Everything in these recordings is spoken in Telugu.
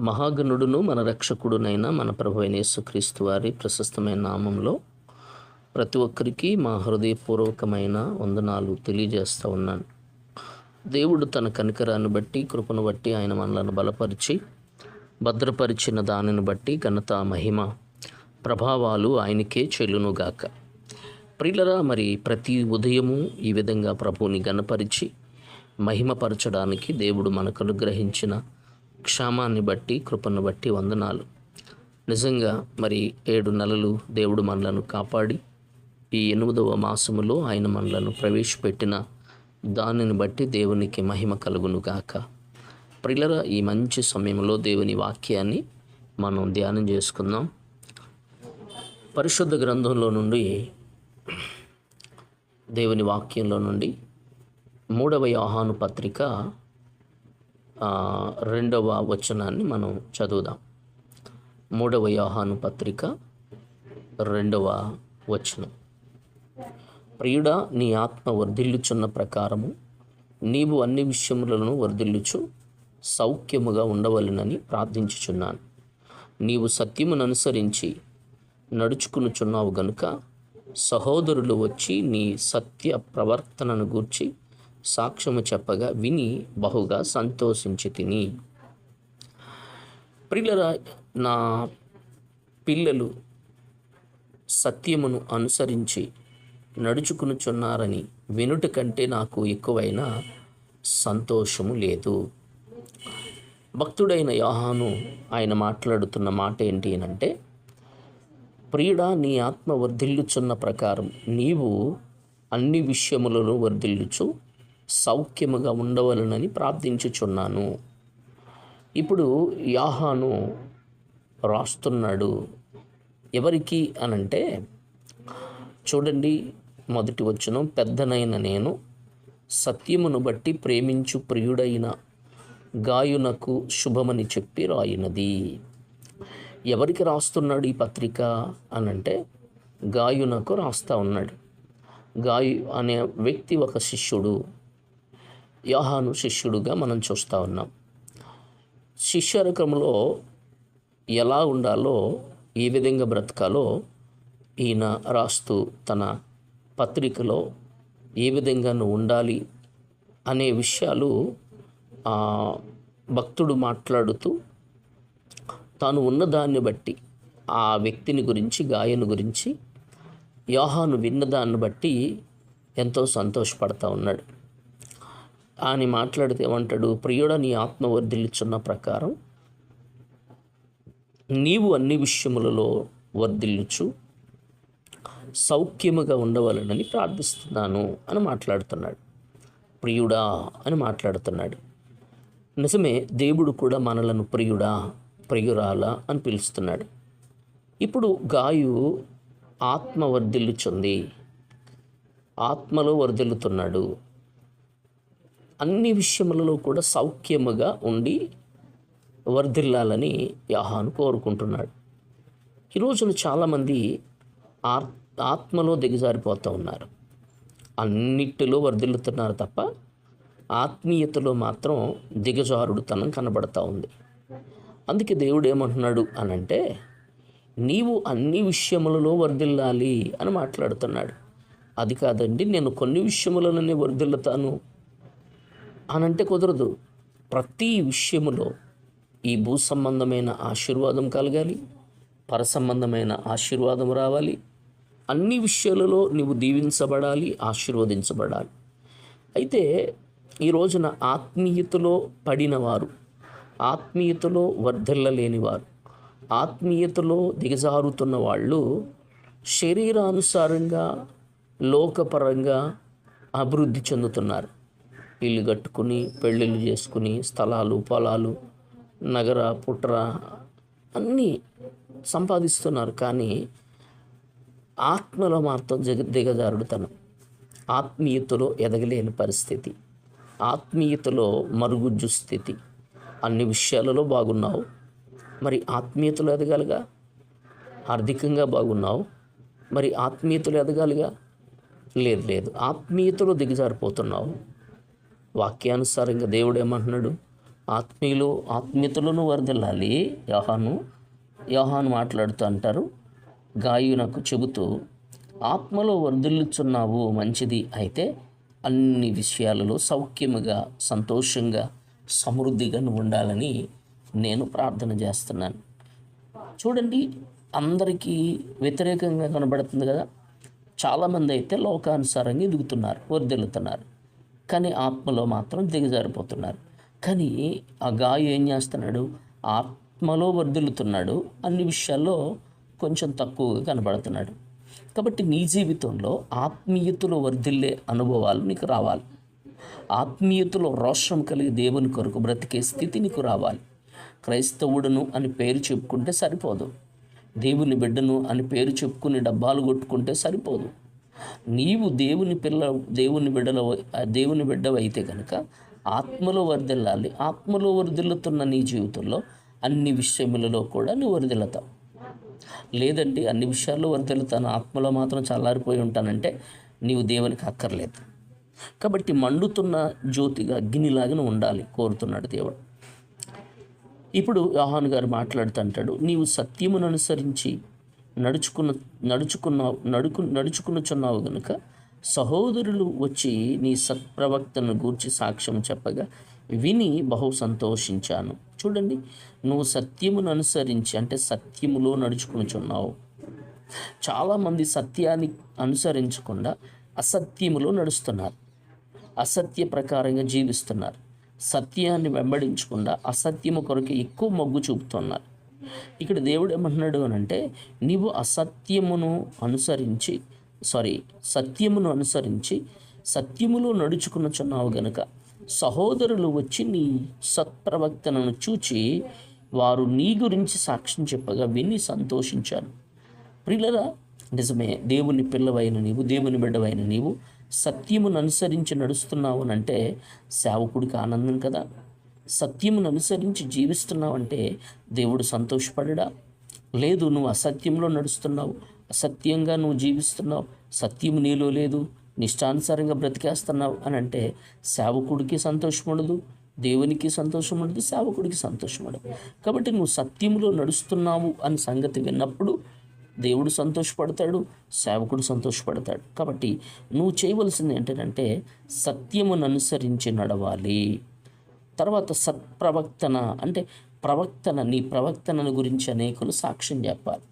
మహాగణుడును మన రక్షకుడునైన మన ప్రభు అయిన యేసుక్రీస్తు వారి ప్రశస్తమైన నామంలో ప్రతి ఒక్కరికి మా హృదయపూర్వకమైన వందనాలు తెలియజేస్తూ ఉన్నాను. దేవుడు తన కనికరాన్ని బట్టి కృపను బట్టి ఆయన మనలను బలపరిచి భద్రపరిచిన దానిని బట్టి ఘనత మహిమ ప్రభావాలు ఆయనకే చెల్లునుగాక. ప్రిలరా మరి ప్రతి ఉదయము ఈ విధంగా ప్రభువుని గణపరిచి మహిమపరచడానికి దేవుడు మనకు అనుగ్రహించిన క్షామాన్ని బట్టి కృపను బట్టి వందనాలు. నిజంగా మరి ఏడు నెలలు దేవుడు మనలను కాపాడి ఈ ఎనిమిదవ మాసములో ఆయన మనలను ప్రవేశపెట్టిన దానిని బట్టి దేవునికి మహిమ కలుగును గాక ప్రిలర ఈ మంచి సమయంలో దేవుని వాక్యాన్ని మనం ధ్యానం చేసుకుందాం. పరిశుద్ధ గ్రంథంలో నుండి దేవుని వాక్యంలో నుండి మూడవ యోహాను పత్రిక రెండవ వచనాన్ని మనం చదువుదాం. మూడవ యోహాను పత్రిక రెండవ వచనం. ప్రియుడా నీ ఆత్మ వర్ధిల్లుచున్న ప్రకారము నీవు అన్ని విషయములను వర్ధిల్లుచు సౌఖ్యముగా ఉండవలెనని ప్రార్థించుచున్నాను. నీవు సత్యమును అనుసరించి నడుచుకునుచున్నావు గనుక సహోదరులు వచ్చి నీ సత్య ప్రవర్తనను గూర్చి సాక్ష్యము చెప్పగా విని బహుగా సంతోషించి తిని. ప్రియులరా నా పిల్లలు సత్యమును అనుసరించి నడుచుకునుచున్నారని వినుట కంటే నాకు ఎక్కువైన సంతోషము లేదు. భక్తుడైన యోహాను ఆయన మాట్లాడుతున్న మాట ఏంటి అంటే ప్రియుడా నీ ఆత్మ వర్ధిల్లుచున్న ప్రకారం నీవు అన్ని విషయములను వర్ధిల్లుచు సౌఖ్యముగా ఉండవలనని ప్రార్థించుచున్నాను. ఇప్పుడు యాహాను రాస్తున్నాడు. ఎవరికి అనంటే చూడండి మొదటి వచ్చనం పెద్దనైన నేను సత్యమును బట్టి ప్రేమించు ప్రియుడైన గాయునకు శుభమని చెప్పి రాయినది. ఎవరికి రాస్తున్నాడు ఈ పత్రిక అనంటే గాయునకు రాస్తా ఉన్నాడు. గాయు అనే వ్యక్తి ఒక శిష్యుడు. యోహాను శిష్యుడుగా మనం చూస్తూ ఉన్నాం. శిష్యరకంలో ఎలా ఉండాలో ఏ విధంగా బ్రతకాలో ఈయన రాస్తూ తన పత్రికలో ఏ విధంగా నువ్వు ఉండాలి అనే విషయాలు భక్తుడు మాట్లాడుతూ తాను ఉన్నదాన్ని బట్టి ఆ వ్యక్తిని గురించి గాయను గురించి యోహాను విన్నదాన్ని బట్టి ఎంతో సంతోషపడతా ఉన్నాడు. అని మాట్లాడితే ఏమంటాడు ప్రియుడ నీ ఆత్మ వర్ధిల్లుచున్న ప్రకారం నీవు అన్ని విషయములలో వర్ధిల్లుచు సౌఖ్యముగా ఉండవలనని ప్రార్థిస్తున్నాను అని మాట్లాడుతున్నాడు. ప్రియుడా అని మాట్లాడుతున్నాడు. నిజమే దేవుడు కూడా మనలను ప్రియుడా ప్రియురాలా అని పిలుస్తున్నాడు. ఇప్పుడు గాయు ఆత్మ వర్ధిల్లుచుంది ఆత్మలో వర్ధిల్లుతున్నాడు అన్ని విషయములలో కూడా సౌఖ్యముగా ఉండి వర్ధిల్లాలని యాహాను కోరుకుంటున్నాడు. ఈ రోజున చాలామంది ఆర్ ఆత్మలో దిగజారిపోతూ ఉన్నారు. అన్నిటిలో వర్ధిల్లుతున్నారు తప్ప ఆత్మీయతలో మాత్రం దిగజారుడుతనం కనబడతా ఉంది. అందుకే దేవుడు ఏమంటున్నాడు అనంటే నీవు అన్ని విషయములలో వర్ధిల్లాలి అని మాట్లాడుతున్నాడు. అది కాదండి నేను కొన్ని విషయములలోనే వర్ధిల్లుతాను. అనంటే కుదరదు. ప్రతి విషయములో ఈ భూ సంబంధమైన ఆశీర్వాదం కలగాలి. పర సంబంధమైన ఆశీర్వాదం రావాలి. అన్ని విషయాలలో నీవు దీవించబడాలి ఆశీర్వదించబడాలి. అయితే ఈ రోజున ఆత్మీయతలో పడినవారు ఆత్మీయతలో వర్ధిల్లలేనివారు ఆత్మీయతలో దిగజారుతున్న వాళ్ళు శరీరానుసారంగా లోకపరంగా అభివృద్ధి చెందుతున్నారు. ఇల్లు కట్టుకుని పెళ్ళిళ్ళు చేసుకుని స్థలాలు పొలాలు నగర పుట్ర అన్నీ సంపాదిస్తున్నారు. కానీ ఆత్మలో మాత్రం జగ దిగజారుడుతనం. ఆత్మీయతలో ఎదగలేని పరిస్థితి. ఆత్మీయతలో మరుగుజ్జు స్థితి. అన్ని విషయాలలో బాగున్నావు. మరి ఆత్మీయతలో ఎదగాలిగా? ఆర్థికంగా బాగున్నావు. మరి ఆత్మీయతలు ఎదగాలిగా? లేదు లేదు. ఆత్మీయతలో దిగజారిపోతున్నావు. వాక్యానుసారంగా దేవుడు ఏమంటున్నాడు? ఆత్మీయులు ఆత్మీయతలను వరదలాలి. యోహాను యోహాను మాట్లాడుతూ అంటారు గాయునకు చెబుతూ ఆత్మలో వర్ధిల్లుచున్నావు మంచిది. అయితే అన్ని విషయాలలో సౌఖ్యముగా సంతోషంగా సమృద్ధిగా నువ్వు ఉండాలని నేను ప్రార్థన చేస్తున్నాను. చూడండి అందరికీ వ్యతిరేకంగా కనబడుతుంది కదా. చాలామంది అయితే లోకానుసారంగా ఎదుగుతున్నారు వర్ధిల్లుతున్నారు కానీ ఆత్మలో మాత్రం దిగజారిపోతున్నారు. కానీ ఆ గాయ ఏం చేస్తున్నాడు? ఆత్మలో వర్ధిల్లుతున్నాడు. అన్ని విషయాల్లో కొంచెం తక్కువగా కనబడుతున్నాడు. కాబట్టి నీ జీవితంలో ఆత్మీయతలో వర్ధిల్లే అనుభవాలు నీకు రావాలి. ఆత్మీయతలో రోషం కలిగి దేవుని కొరకు బ్రతికే స్థితి నీకు రావాలి. క్రైస్తవుడును అని పేరు చెప్పుకుంటే సరిపోదు. దేవుని బిడ్డను అని పేరు చెప్పుకుని డబ్బాలు కొట్టుకుంటే సరిపోదు. నీవు దేవుని పిల్ల దేవుని బిడ్డల దేవుని బిడ్డవైతే కనుక ఆత్మలో వర్ధిల్లాలి. ఆత్మలో వర్ధిల్లుతున్న నీ జీవితంలో అన్ని విషయములలో కూడా నువ్వు వర్ధిల్లుతావు. లేదండి అన్ని విషయాల్లో వర్ధిల్లుతాను. ఆత్మలో మాత్రం చల్లారిపోయి ఉంటానంటే నీవు దేవునికి అక్కర్లేదు. కాబట్టి మండుతున్న జ్యోతిగా అగ్నిలాగా ఉండాలి కోరుతున్నాడు దేవుడు. ఇప్పుడు యోహాన్ గారు మాట్లాడుతుంటాడు నీవు సత్యమును అనుసరించి నడుచుకున్న నడుచుకున్నావు నడుకు నడుచుకునుచున్నావు గనుక సహోదరులు వచ్చి నీ సత్ప్రవక్తను గూర్చి సాక్ష్యం చెప్పగా విని బహు సంతోషించాను. చూడండి నువ్వు సత్యమును అనుసరించి అంటే సత్యములో నడుచుకునిచున్నావు. చాలామంది సత్యాన్ని అనుసరించకుండా అసత్యములో నడుస్తున్నారు. అసత్య ప్రకారంగా జీవిస్తున్నారు. సత్యాన్ని వెంబడించకుండా అసత్యము కొరకు ఎక్కువ మొగ్గు చూపుతున్నారు. ఇక్కడ దేవుడు ఏమంటున్నాడు అని అంటే నీవు అసత్యమును అనుసరించి సారీ సత్యమును అనుసరించి సత్యములో నడుచుకున్నచున్నావు గనక సహోదరులు వచ్చి నీ సత్ప్రవక్తనను చూచి వారు నీ గురించి సాక్ష్యం చెప్పగా విని సంతోషించాను ప్రియులరా నిజమే దేవుని పిల్లవైన నీవు దేవుని బిడ్డవైన నీవు సత్యమును అనుసరించి నడుస్తున్నావు అని అంటే సేవకుడికి ఆనందం కదా? సత్యమును అనుసరించి జీవిస్తున్నావంటే దేవుడు సంతోషపడడా? లేదు నువ్వు అసత్యంలో నడుస్తున్నావు. అసత్యంగా నువ్వు జీవిస్తున్నావు. సత్యం నీలో లేదు. నిష్టానుసారంగా బ్రతికేస్తున్నావు అని అంటే సేవకుడికి సంతోషం ఉండదు దేవునికి సంతోషం ఉండదు సేవకుడికి సంతోషం ఉండదు. కాబట్టి నువ్వు సత్యంలో నడుస్తున్నావు అని సంగతి విన్నప్పుడు దేవుడు సంతోషపడతాడు సేవకుడు సంతోషపడతాడు. కాబట్టి నువ్వు చేయవలసింది ఏంటంటే సత్యమును అనుసరించి నడవాలి. తర్వాత సత్ప్రవక్తన అంటే ప్రవక్తన నీ ప్రవక్తనను గురించి అనేకులు సాక్ష్యం చెప్పాలి.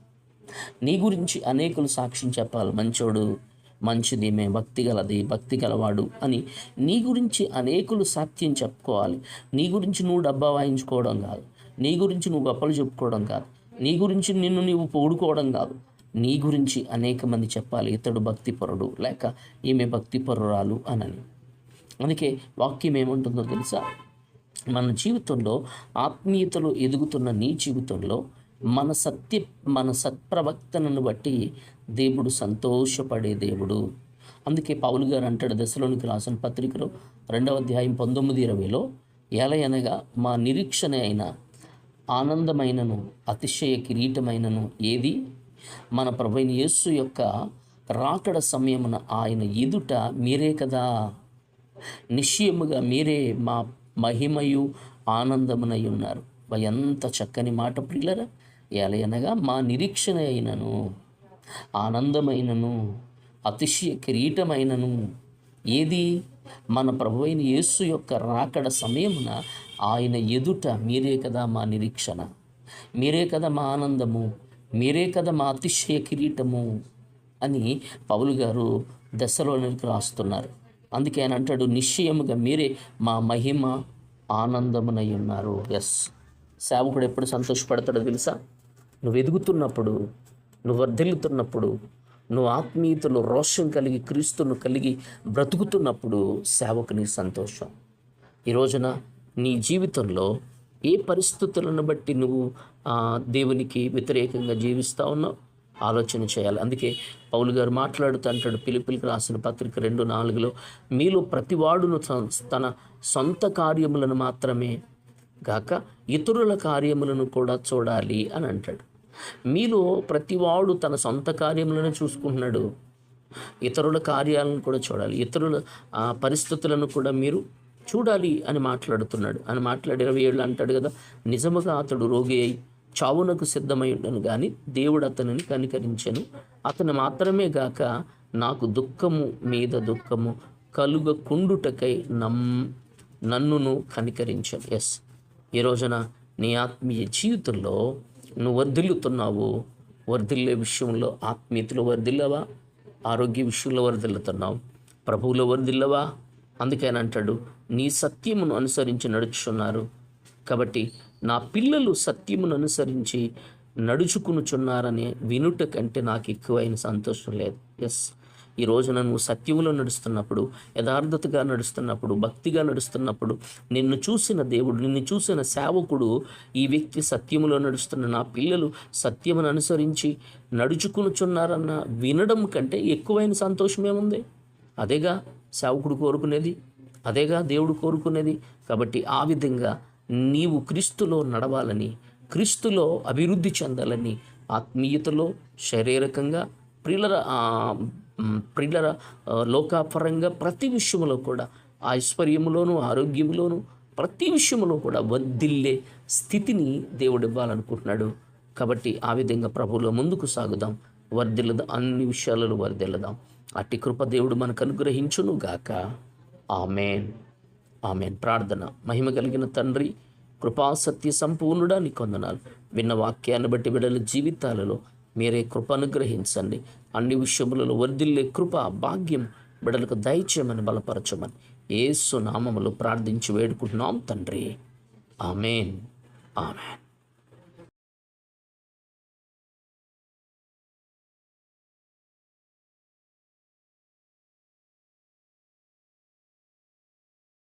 నీ గురించి అనేకులు సాక్ష్యం చెప్పాలి. మంచోడు మంచిది మే భక్తి గలది భక్తి గలవాడు అని నీ గురించి అనేకులు సాక్ష్యం చెప్పుకోవాలి. నీ గురించి నువ్వు డబ్బా వాయించుకోవడం కాదు. నీ గురించి నువ్వు గొప్పలు చెప్పుకోవడం కాదు. నీ గురించి నిన్ను నీవు పొగుడుకోవడం కాదు. నీ గురించి అనేక మంది చెప్పాలి. ఇతడు భక్తిపరుడు లేక ఈమె భక్తిపరురాలు అనని. అందుకే వాక్యం ఏముంటుందో తెలుసా? మన జీవితంలో ఆత్మీయతలు ఎదుగుతున్న నీ జీవితంలో మన సత్య మన సత్ప్రవక్తనను బట్టి దేవుడు సంతోషపడే దేవుడు. అందుకే పౌలు గారు అంటాడు దశలోనికి రాసిన పత్రికలో రెండవ అధ్యాయం పంతొమ్మిది ఇరవైలో ఎలయనగా మా నిరీక్షణ అయిన ఆనందమైనను అతిశయ కిరీటమైనను ఏది? మన ప్రభుని యేస్సు యొక్క రాకడ సమయమున ఆయన ఎదుట మీరే కదా? నిశ్చయముగా మీరే మా మహిమయు ఆనందమునై ఉన్నారు. ఎంత చక్కని మాట ప్రియులరా. ఎలయనగా మా నిరీక్షణ అయినను ఆనందమైనను అతిశయ కిరీటమైనను ఏది? మన ప్రభు అయిన యేసు యొక్క రాకడ సమయమున ఆయన ఎదుట మీరే కదా మా నిరీక్షణ. మీరే కదా మా ఆనందము. మీరే కదా మా అతిశయ కిరీటము అని పౌలు గారు దశలోనికి రాస్తున్నారు. అందుకే ఆయన అంటాడు నిశ్చయముగా మీరే మా మహిమ ఆనందమునై ఉన్నారు. ఎస్ సేవకుడు ఎప్పుడు సంతోషపడతాడో తెలుసా? నువ్వు ఎదుగుతున్నప్పుడు నువ్వు వర్ధిల్లుతున్నప్పుడు నువ్వు ఆత్మీయతలో రోషం కలిగి క్రీస్తును కలిగి బ్రతుకుతున్నప్పుడు సేవకుని సంతోషం. ఈ రోజున నీ జీవితంలో ఏ పరిస్థితులను బట్టి నువ్వు ఆ, దేవునికి వ్యతిరేకంగా జీవిస్తా ఉన్నావు? ఆలోచన చేయాలి. అందుకే పౌలు గారు మాట్లాడుతూ అంటాడు పిలిపిలికి రాసిన పత్రిక రెండు నాలుగులో మీలో ప్రతివాడును తన సొంత కార్యములను మాత్రమే గాక ఇతరుల కార్యములను కూడా చూడాలి అని అంటాడు. మీలో ప్రతివాడు తన సొంత కార్యములను చూసుకుంటున్నాడు. ఇతరుల కార్యాలను కూడా చూడాలి. ఇతరుల పరిస్థితులను కూడా మీరు చూడాలి అని మాట్లాడుతున్నాడు. అని మాట్లాడి ఇరవై ఏళ్ళు అంటాడు కదా నిజముగా అతడు రోగి అయి చావునకు సిద్ధమై ఉండను కానీ దేవుడు అతనిని కనికరించెను. అతను మాత్రమే గాక నాకు దుఃఖము మీద దుఃఖము కలుగ కుండుటకై నమ్ నన్నును కనికరించను. ఎస్ ఈ రోజున నీ ఆత్మీయ జీవితంలో నువ్వు వర్ధిల్లుతున్నావు. వర్ధిల్లే విషయంలో ఆత్మీయతలో వర్ధిల్లవా? ఆరోగ్య విషయంలో వర్ధిల్లుతున్నావు. ప్రభువులో వర్ధిల్లవా? అందుకేనంటాడు నీ సత్యమును అనుసరించి నడుచున్నారు. కాబట్టి నా పిల్లలు సత్యమును అనుసరించి నడుచుకునుచున్నారనే వినుట కంటే నాకు ఎక్కువైన సంతోషం లేదు. ఎస్ ఈ రోజున నువ్వు సత్యములో నడుస్తున్నప్పుడు యథార్థతగా నడుస్తున్నప్పుడు భక్తిగా నడుస్తున్నప్పుడు నిన్ను చూసిన దేవుడు నిన్ను చూసిన సేవకుడు ఈ వ్యక్తి సత్యములో నడుస్తున్న నా పిల్లలు సత్యమును అనుసరించి నడుచుకునుచున్నారన్న వినడం కంటే ఎక్కువైన సంతోషమేముంది అదేగా సేవకుడు కోరుకునేది అదేగా దేవుడు కోరుకునేది. కాబట్టి ఆ విధంగా నీవు క్రీస్తులో నడవాలని క్రీస్తులో అభివృద్ధి చెందాలని ఆత్మీయతలో శారీరకంగా ప్రిలర ప్రిలర లోకాపరంగా ప్రతి విషయంలో కూడా ఐశ్వర్యములోను ఆరోగ్యంలోను ప్రతి విషయంలో కూడా వర్ధిల్లే స్థితిని దేవుడు ఇవ్వాలనుకుంటున్నాడు. కాబట్టి ఆ విధంగా ప్రభువులో ముందుకు సాగుదాం. వర్ధిల్లదాం అన్ని విషయాలలో వర్దిల్లదాం అట్టి కృప దేవుడు మనకు అనుగ్రహించును గాక ఆమెన్. ఆమెన్. ప్రార్థన. మహిమ కలిగిన తండ్రి కృపా సత్య సంపూర్ణుడా నీ కొందనాలు విన్న వాక్యాన్ని బట్టి బిడ్డల జీవితాలలో మీరే కృప అనుగ్రహించండి. అన్ని విషయములలో వర్ధిల్లే కృప భాగ్యం బిడ్డలకు దయచేయమని బలపరచమని ఏసు నామములు ప్రార్థించి వేడుకుంటున్నాం తండ్రి. ఆమెన్. ఆమెన్.